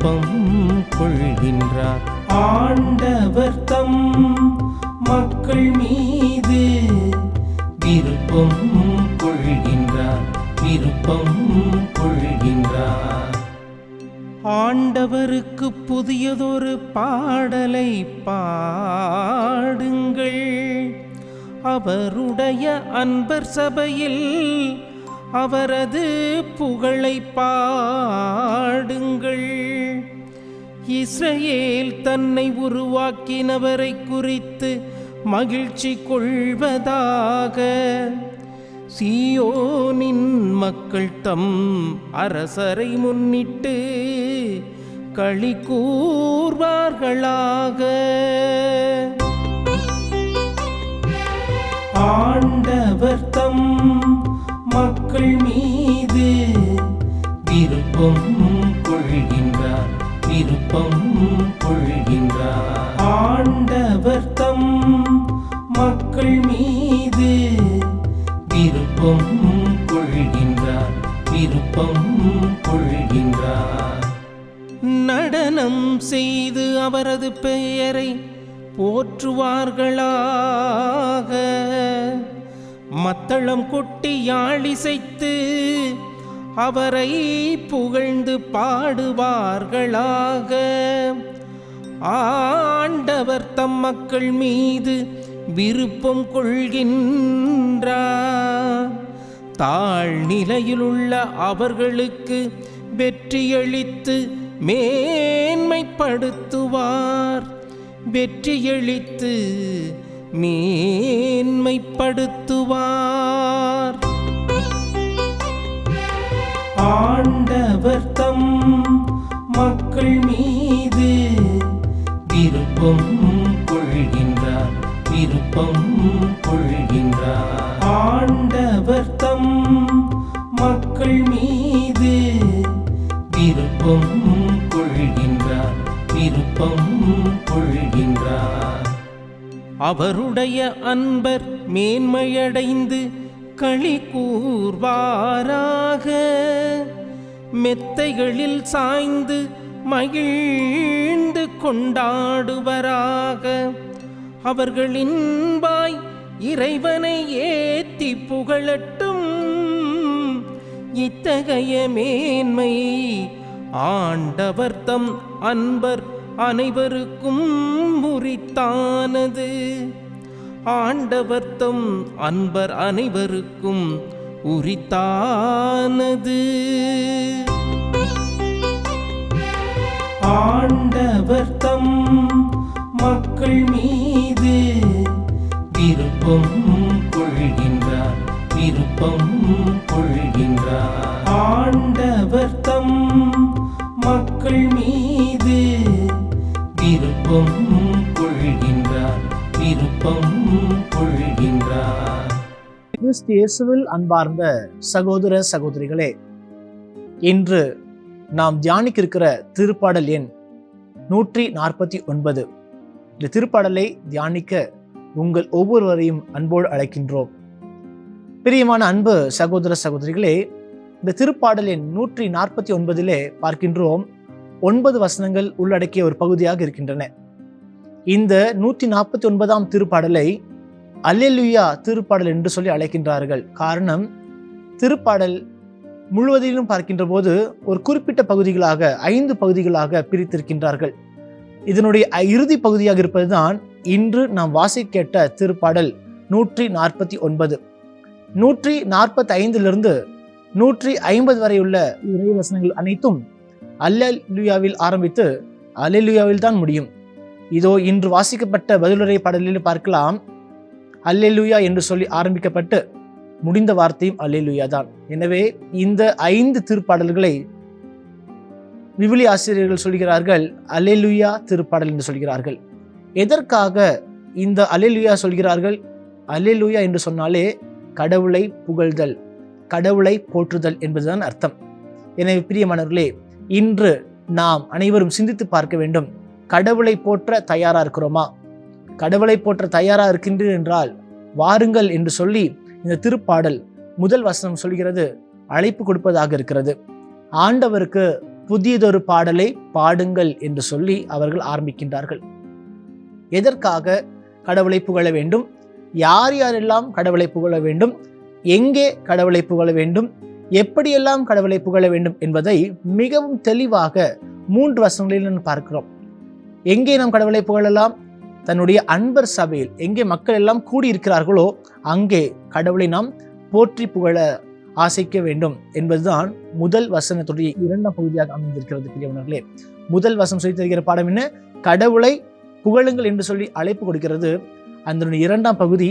விருப்பம் கொள்கின்றார். ஆண்டவர் தம் மக்கள் மீது விருப்பம் கொள்கின்றார். விருப்பம் கொள்கின்றார். ஆண்டவருக்கு புதியதொரு பாடலை பாடுங்கள். அவருடைய அன்பர் சபையில் அவரது புகழை பாடுங்கள். இஸ்ரேல் தன்னை உருவாக்கினவரை குறித்து மகிழ்ச்சி கொள்வதாக. சியோனின் மக்கள் தம் அரசரை முன்னிட்டு களி கூர்வார்களாக. ஆண்டவர் தம் மக்கள் மீது விருப்பம் விருப்பம் கொள்கின்றார் ஆண்டவர் தம் மக்கள் மீது விருப்பம் கொள்கின்றார். விருப்பம் கொள்கின்றார். நடனம் செய்து அவரது பெயரை போற்றுவார்களாக. மத்தளம் கொட்டி யாழிசைத்து அவரை புகழ்ந்து பாடுவார்களாக. ஆண்டவர் தம் மக்கள் மீது விருப்பம் கொள்கின்றார். தாழ்நிலையிலுள்ள அவர்களுக்கு வெற்றியளித்து மேன்மைப்படுத்துவார். வெற்றியளித்து மேன்மைப்படுத்துவார். ஆண்டவர் தம் மக்கள் மீது விருப்பம் கொள்கின்றார் விருப்பம் கொள்கின்றார். ஆண்டவர் தம் மக்கள் மீது விருப்பம் கொள்கின்றார் விருப்பம் கொள்கின்றார். அவருடைய அன்பர் மேன்மையடைந்து களி கூர்வாராக. மெத்தைகளில் சாய்ந்து மகிழ்ந்து கொண்டாடுவராக. அவர்களின்பாய் இறைவனை ஏத்தி புகழட்டும். இத்தகைய மேன்மை ஆண்டவர் தம் அன்பர் அனைவருக்கும் முறித்தானது. ஆண்டவர்த்தம் அன்பர் அனைவருக்கும் உரித்தானது. ஆண்டவர்த்தம் மக்கள் மீது விருப்பம் கொள்கின்றார் விருப்பம் கொள்கின்றார். ஆண்டவர்த்தம் மக்கள் மீது விருப்பம் கொள்கின்றார் விருப்பம் கொள்கின்றார். கிறிஸ்து இயேசுவில் அன்பார்ந்த சகோதர சகோதரிகளே இன்று நாம் தியானிக்க இருக்கிற திருப்பாடல் எண் நூற்றி நாற்பத்தி ஒன்பது. இந்த திருப்பாடலை தியானிக்க உங்கள் ஒவ்வொருவரையும் அன்போடு அழைக்கின்றோம். பிரியமான அன்பு சகோதர சகோதரிகளே இந்த திருப்பாடல் எண் நூற்றி நாற்பத்தி ஒன்பதிலே பார்க்கின்றோம் ஒன்பது வசனங்கள் உள்ளடக்கிய ஒரு பகுதியாக இருக்கின்றன. இந்த நூற்றி நாற்பத்தி ஒன்பதாம் திருப்பாடலை அல்லேலுயா திருப்பாடல் என்று சொல்லி அழைக்கின்றார்கள். காரணம் திருப்பாடல் முழுவதிலும் பார்க்கின்ற போது ஒரு குறிப்பிட்ட பகுதிகளாக ஐந்து பகுதிகளாக பிரித்திருக்கின்றார்கள். இதனுடைய இறுதி பகுதியாக இருப்பதுதான் இன்று நாம் வாசிக்க கேட்ட திருப்பாடல் நூற்றி நாற்பத்தி ஒன்பது. நூற்றி நாற்பத்தி ஐந்திலிருந்து நூற்றி ஐம்பது வரையுள்ள இறை வசனங்கள் அனைத்தும் அல்லேலுயாவில் ஆரம்பித்து அல்லேலுயாவில் தான் முடியும். இதோ இன்று வாசிக்கப்பட்ட பதிலுரை பாடலில் பார்க்கலாம். அல்லேலுயா என்று சொல்லி ஆரம்பிக்கப்பட்டு முடிந்த வார்த்தையும் அல்லேலுயா தான். எனவே இந்த ஐந்து திருப்பாடல்களை விவிலி ஆசிரியர்கள் சொல்கிறார்கள் அலேலுயா திருப்பாடல் என்று சொல்கிறார்கள். எதற்காக இந்த அலேலுயா சொல்கிறார்கள்? அலேலுயா என்று சொன்னாலே கடவுளை புகழ்தல் கடவுளை போற்றுதல் என்பதுதான் அர்த்தம். எனவே பிரியமானவர்களே இன்று நாம் அனைவரும் சிந்தித்து பார்க்க வேண்டும். கடவுளை போற்ற தயாராக இருக்கிறோமா? கடவுளை போற்ற தயாராக இருக்கின்றீர் என்றால் வாருங்கள் என்று சொல்லி இந்த திருப்பாடல் முதல் வசனம் சொல்கிறது அழைப்பு கொடுப்பதாக இருக்கிறது. ஆண்டவருக்கு புதியதொரு பாடலை பாடுங்கள் என்று சொல்லி அவர்கள் ஆரம்பிக்கின்றார்கள். எதற்காக கடவுளை புகழ வேண்டும்? யார் யாரெல்லாம் கடவுளை புகழ வேண்டும்? எங்கே கடவுளை புகழ வேண்டும்? எப்படியெல்லாம் கடவுளை புகழ வேண்டும் என்பதை மிகவும் தெளிவாக மூன்று வசங்களில் பார்க்கிறோம். எங்கே நாம் கடவுளை புகழலாம்? தன்னுடைய அன்பர் சபையில் எங்கே மக்கள் எல்லாம் கூடியிருக்கிறார்களோ அங்கே கடவுளை நாம் போற்றி புகழ ஆசைக்க வேண்டும் என்பதுதான் முதல் வசனத்துடைய இரண்டாம் பகுதியாக அமைந்திருக்கிறது பெரியவர்களே. முதல் வசனம் சொல்லி தருகிற பாடம் என்ன? கடவுளை புகழுங்கள் என்று சொல்லி அழைப்பு கொடுக்கிறது. அதனுடைய இரண்டாம் பகுதி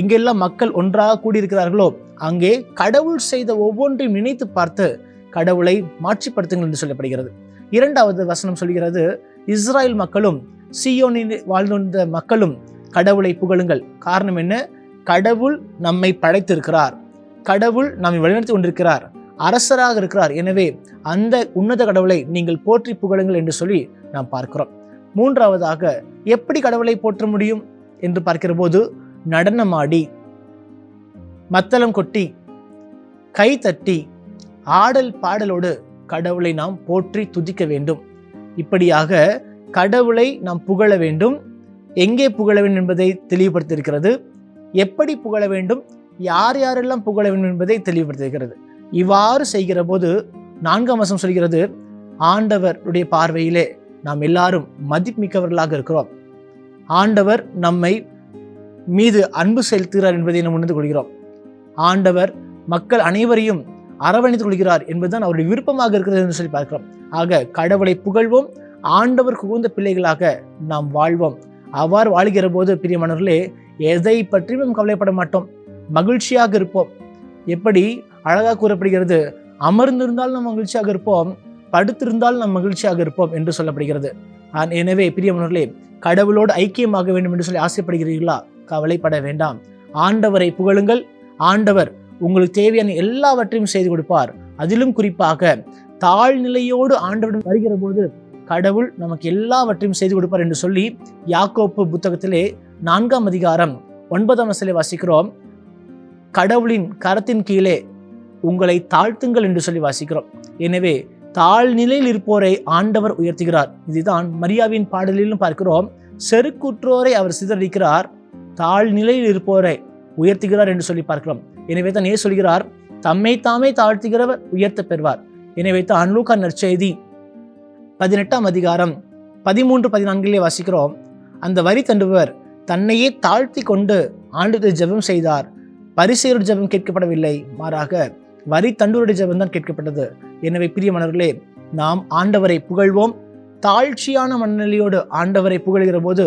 எங்கெல்லாம் மக்கள் ஒன்றாக கூடியிருக்கிறார்களோ அங்கே கடவுள் செய்த ஒவ்வொன்றையும் நினைத்து பார்த்து கடவுளை மாற்றிப்படுத்துங்கள் என்று சொல்லப்படுகிறது. இரண்டாவது வசனம் சொல்கிறது இஸ்ராயல் மக்களும் சியோனில் வாழ்ந்த மக்களும் கடவுளை புகழுங்கள். காரணம் என்ன? கடவுள் நம்மை படைத்திருக்கிறார். கடவுள் நம்மை வழிநடத்தி கொண்டிருக்கிறார். அரசராக இருக்கிறார். எனவே அந்த உன்னத கடவுளை நீங்கள் போற்றி புகழுங்கள் என்று சொல்லி நாம் பார்க்கிறோம். மூன்றாவதாக எப்படி கடவுளை போற்ற முடியும் என்று பார்க்கிற போது நடனமாடி மத்தளம் கொட்டி கை தட்டி ஆடல் பாடலோடு கடவுளை நாம் போற்றி துதிக்க வேண்டும். இப்படியாக கடவுளை நாம் புகழ வேண்டும். எங்கே புகழ வேண்டும் என்பதை தெளிவுபடுத்தியிருக்கிறது. எப்படி புகழ வேண்டும்? யார் யாரெல்லாம் புகழ வேண்டும் என்பதை தெளிவுபடுத்தியிருக்கிறது. இவ்வாறு செய்கிற போது நான்காம் வசம் சொல்கிறது ஆண்டவருடைய பார்வையிலே நாம் எல்லாரும் மதிப்புமிக்கவர்களாக இருக்கிறோம். ஆண்டவர் நம்மை மீது அன்பு செலுத்துகிறார் என்பதை நாம் உணர்ந்து கொள்கிறோம். ஆண்டவர் மக்கள் அனைவரையும் அரவணைத்துக் கொள்கிறார் என்பதுதான் அவருடைய விருப்பமாக இருக்கிறது என்று சொல்லி பார்க்கிறோம். ஆக கடவுளை புகழ்வோம் ஆண்டவர் குகுந்த பிள்ளைகளாக நாம் வாழ்வோம். அவ்வாறு வாழ்கிற போது பிரியமானவர்களே எதை பற்றியும் கவலைப்பட மாட்டோம். மகிழ்ச்சியாக இருப்போம். எப்படி? அழகாக கூறப்படுகிறது அமர்ந்திருந்தால் நாம் மகிழ்ச்சியாக இருப்போம் படுத்திருந்தால் நாம் மகிழ்ச்சியாக இருப்போம் என்று சொல்லப்படுகிறது. எனவே பிரியமனர்களே கடவுளோடு ஐக்கியமாக வேண்டும் என்று சொல்லி ஆசைப்படுகிறீர்களா? கவலைப்பட வேண்டாம். ஆண்டவரை புகழுங்கள். ஆண்டவர் உங்களுக்கு தேவையான எல்லாவற்றையும் செய்து கொடுப்பார். அதிலும் குறிப்பாக தாழ்நிலையோடு ஆண்டவரிடம் வருகிற போது கடவுள் நமக்கு எல்லாவற்றையும் செய்து கொடுப்பார் என்று சொல்லி யாக்கோப்பு புத்தகத்திலே நான்காம் அதிகாரம் ஒன்பதாம் வசலை வாசிக்கிறோம். கடவுளின் கரத்தின் கீழே உங்களை தாழ்த்துங்கள் என்று சொல்லி வாசிக்கிறோம். எனவே தாழ்நிலையில் இருப்போரை ஆண்டவர் உயர்த்துகிறார். இதுதான் மரியாவின் பாடலிலும் பார்க்கிறோம். செருக்குற்றோரை அவர் சிதறடிக்கிறார். தாழ்நிலையில் இருப்போரை உயர்த்துகிறார் என்று சொல்லி பார்க்கிறோம். எனவே தான் ஏ சொல்கிறார் தம்மை தாமே தாழ்த்துகிறவர் உயர்த்த பெறுவார். எனவே தான் அன்லூக்கா நற்செய்தி பதினெட்டாம் அதிகாரம் பதிமூன்று பதினான்கிலே வாசிக்கிறோம் அந்த வரி தண்டுபவர் தன்னையே தாழ்த்தி கொண்டு ஆண்டு ஜெபம் செய்தார். பரிசெயர் ஜெபம் கேட்கப்படவில்லை மாறாக வரி தண்டூருடைய ஜெபம் தான் கேட்கப்பட்டது. எனவே பிரியமணர்களே நாம் ஆண்டவரை புகழ்வோம். தாழ்ச்சியான மனநிலையோடு ஆண்டவரை புகழ்கிற போது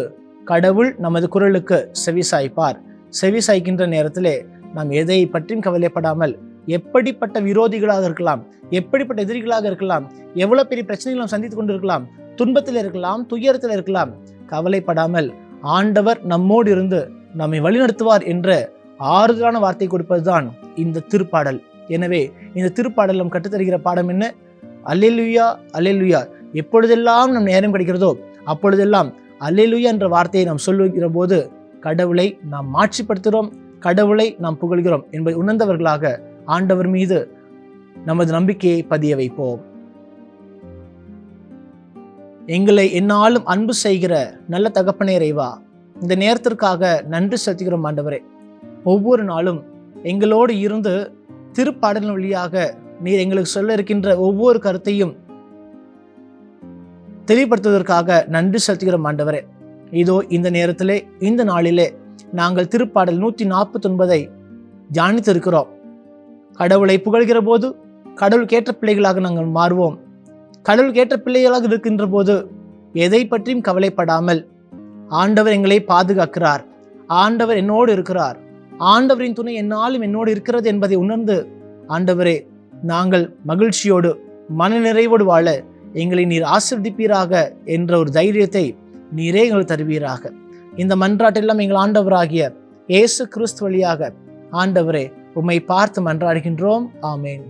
கடவுள் நமது குரலுக்கு செவிசாய்ப்பார் செவிசாய்க்கின்ற நேரத்திலே நாம் எதை பற்றியும் கவலைப்படாமல் எப்படிப்பட்ட விரோதிகளாக இருக்கலாம் எப்படிப்பட்ட எதிரிகளாக இருக்கலாம் எவ்வளவு பெரிய பிரச்சனைகள் நாம் சந்தித்துக் கொண்டிருக்கலாம் துன்பத்தில் இருக்கலாம் துயரத்தில் இருக்கலாம் கவலைப்படாமல் ஆண்டவர் நம்மோடு இருந்து நம்மை வழிநடத்துவார் என்ற ஆறுதலான வார்த்தை கொடுப்பதுதான் இந்த திருப்பாடல். எனவே இந்த திருப்பாடல் நம் கற்றுத்தருகிற பாடம் என்ன? அல்லேலுயா அல்லேலுயா. எப்பொழுதெல்லாம் நம் நேரம் கிடைக்கிறதோ அப்பொழுதெல்லாம் அல்லேலுயா என்ற வார்த்தையை நாம் சொல்லுகிற போது கடவுளை நாம் மாட்சிப்படுத்துகிறோம். கடவுளை நாம் புகழ்கிறோம் என்பதை உணர்ந்தவர்களாக ஆண்டவர் மீது நமது நம்பிக்கையை பதிய வைப்போம். எங்களை என்னாலும் அன்பு செய்கிற நல்ல தகப்பனே இறைவா இந்த நேரத்திற்காக நன்றி செலுத்துகிறோம் ஆண்டவரே. ஒவ்வொரு நாளும் எங்களோடு இருந்து திருப்பாடலின் வழியாக நீர் எங்களுக்கு சொல்ல இருக்கின்ற ஒவ்வொரு கருத்தையும் தெளிவுபடுத்துவதற்காக நன்றி செலுத்துகிறோம் ஆண்டவரே. இதோ இந்த நேரத்திலே இந்த நாளிலே நாங்கள் திருப்பாடல் நூற்றி நாற்பத்தி ஒன்பதை தியானித்திருக்கிறோம். கடவுளை புகழ்கிற போது கடவுள் கேட்ட பிள்ளைகளாக நாங்கள் மாறுவோம். கடவுள் கேட்ட பிள்ளைகளாக இருக்கின்ற போது எதை பற்றியும் கவலைப்படாமல் ஆண்டவர் எங்களை பாதுகாக்கிறார். ஆண்டவர் என்னோடு இருக்கிறார். ஆண்டவரின் துணை என்னாலும் என்னோடு இருக்கிறது என்பதை உணர்ந்து ஆண்டவரே நாங்கள் மகிழ்ச்சியோடு மனநிறைவோடு வாழ எங்களை நீர் ஆசிர்வதிப்பீராக என்ற ஒரு தைரியத்தை நீரே எங்களுக்கு தருவீராக. இந்த மன்றாட்டெல்லாம் எங்கள் ஆண்டவராகிய இயேசு கிறிஸ்து வழியாக ஆண்டவரே உம்மை பார்த்து மன்றாடுகின்றோம். ஆமேன்.